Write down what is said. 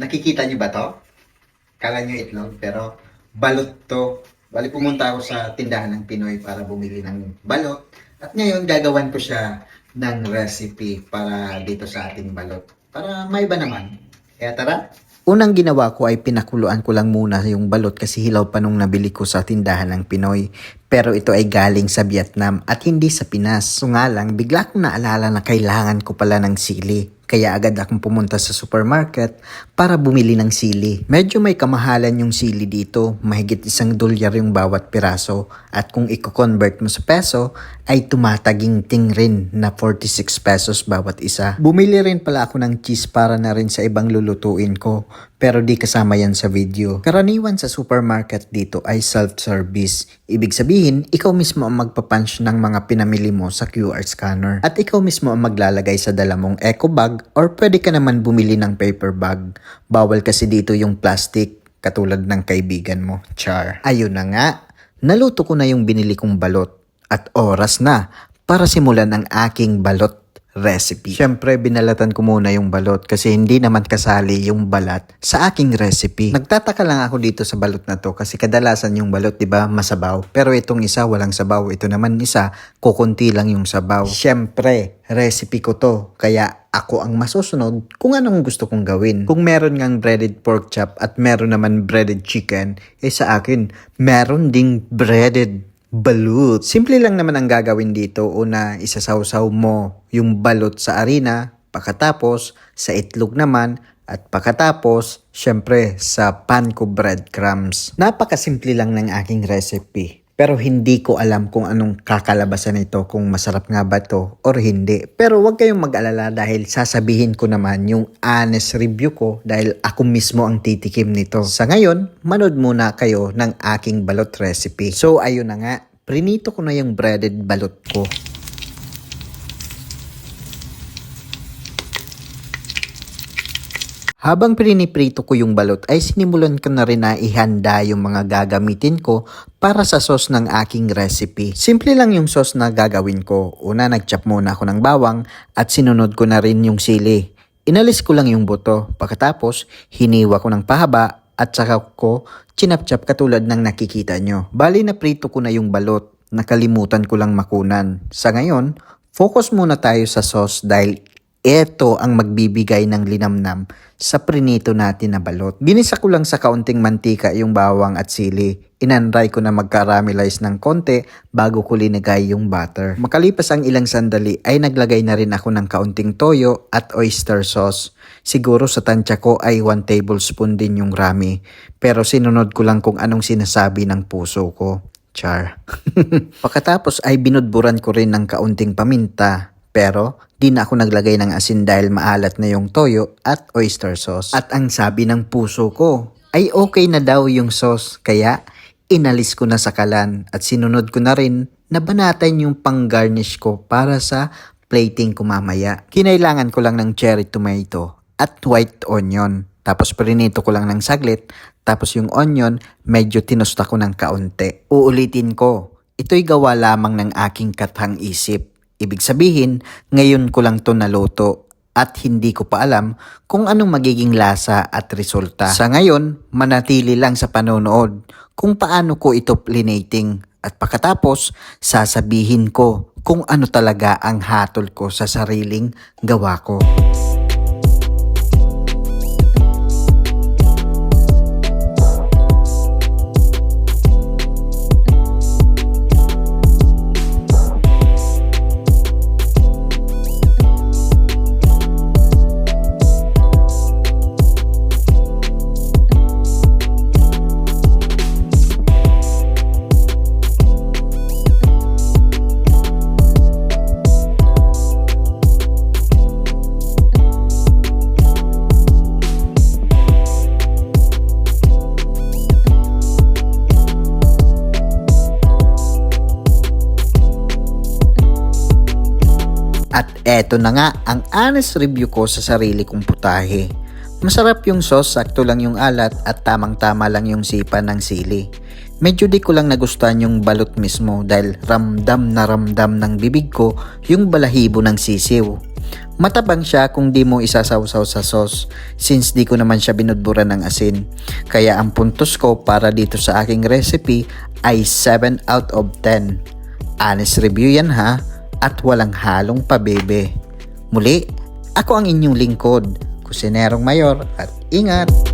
Nakikita niyo ba to? Kala niyo itlog, pero balot to. Bali pumunta ako sa tindahan ng Pinoy para bumili ng balot. At ngayon gagawan ko siya ng recipe para dito sa ating balot. Para may iba naman. Kaya tara, Unang ginawa ko ay pinakuluan ko lang muna yung balot kasi hilaw pa nung nabili ko sa tindahan ng Pinoy. Pero ito ay galing sa Vietnam at hindi sa Pinas. So nga lang, bigla kong naalala na kailangan ko pala ng sili. Kaya agad akong pumunta sa supermarket para bumili ng sili. Medyo may kamahalan yung sili dito. Mahigit isang dolyar yung bawat piraso. At kung i-convert mo sa peso, ay tumataginting rin na 46 pesos bawat isa. Bumili rin pala ako ng cheese para na rin sa ibang lulutuin ko. Pero di kasama yan sa video. Karaniwan sa supermarket dito ay self-service. Ibig sabihin, ikaw mismo ang magpapunch ng mga pinamili mo sa QR scanner. At ikaw mismo ang maglalagay sa dala mong eco bag or pwede ka naman bumili ng paper bag. Bawal kasi dito yung plastic katulad ng kaibigan mo, Char. Ayun na nga, naluto ko na yung binili kong balot at oras na para simulan ang aking balot recipe. Siyempre, binalatan ko muna yung balot kasi hindi naman kasali yung balat sa aking recipe. Nagtataka lang ako dito sa balot na to kasi kadalasan yung balot, di ba, masabaw. Pero itong isa, walang sabaw. Ito naman isa, kukunti lang yung sabaw. Siyempre, recipe ko to. Kaya ako ang masusunod kung anong gusto kong gawin. Kung meron ngang breaded pork chop at meron naman breaded chicken, eh sa akin, meron ding breaded balut. Simple lang naman ang gagawin dito. Una, isasawsaw mo yung balot sa arena, pagkatapos sa itlog naman, at pagkatapos, syempre, sa pan ko breadcrumbs. Napakasimple lang ng aking recipe. Pero hindi ko alam kung anong kakalabasan nito, kung masarap nga ba to or hindi. Pero huwag kayong mag-alala dahil sasabihin ko naman yung honest review ko dahil ako mismo ang titikim nito. Sa ngayon, manood muna kayo ng aking balot recipe. So ayun na nga, prinito ko na yung breaded balot ko. Habang piniprito ko yung balot ay sinimulan ko na rin na ihanda yung mga gagamitin ko para sa sauce ng aking recipe. Simple lang yung sauce na gagawin ko. Una, nagchop muna ako ng bawang at sinunod ko na rin yung sili. Inalis ko lang yung buto. Pagkatapos, hiniwa ko ng pahaba at saka ko chinap-chap katulad ng nakikita nyo. Bali na prito ko na yung balot. Nakalimutan ko lang makunan. Sa ngayon, focus muna tayo sa sauce dahil ito ang magbibigay ng linamnam sa prinito natin na balot. Ginisa ko lang sa kaunting mantika yung bawang at sili. Inanray ko na magkaramelize ng konti bago ko linagay yung butter. Makalipas ang ilang sandali ay naglagay na rin ako ng kaunting toyo at oyster sauce. Siguro sa tansya ko ay 1 tablespoon din yung rami. Pero sinunod ko lang kung anong sinasabi ng puso ko. Char. Pagkatapos ay binudburan ko rin ng kaunting paminta. Pero di na ako naglagay ng asin dahil maalat na yung toyo at oyster sauce. At ang sabi ng puso ko ay okay na daw yung sauce kaya inalis ko na sa kalan at sinunod ko na rin na banatan yung pang-garnish ko para sa plating ko mamaya. Kinailangan ko lang ng cherry tomato at white onion. Tapos prinito ko lang ng saglit. Tapos yung onion, medyo tinusta ko ng kaunti. Uulitin ko, ito'y gawa lamang ng aking kathang isip. Ibig sabihin, ngayon ko lang to naluto at hindi ko pa alam kung anong magiging lasa at resulta. Sa ngayon, manatili lang sa panonood kung paano ko ito plinating at pagkatapos, sasabihin ko kung ano talaga ang hatol ko sa sariling gawa ko. At eto na nga ang honest review ko sa sarili kong putahe. Masarap yung sauce, sakto lang yung alat at tamang-tama lang yung sipa ng sili. Medyo di ko lang nagustuhan yung balot mismo dahil ramdam na ramdam ng bibig ko yung balahibo ng sisiw. Matabang siya kung di mo isasawsaw sa sauce since di ko naman siya binudbura ng asin. Kaya ang puntos ko para dito sa aking recipe ay 7 out of 10. Honest review yan ha at walang halong pabebe. Muli, ako ang inyong lingkod, Kusinerong Mayor at ingat!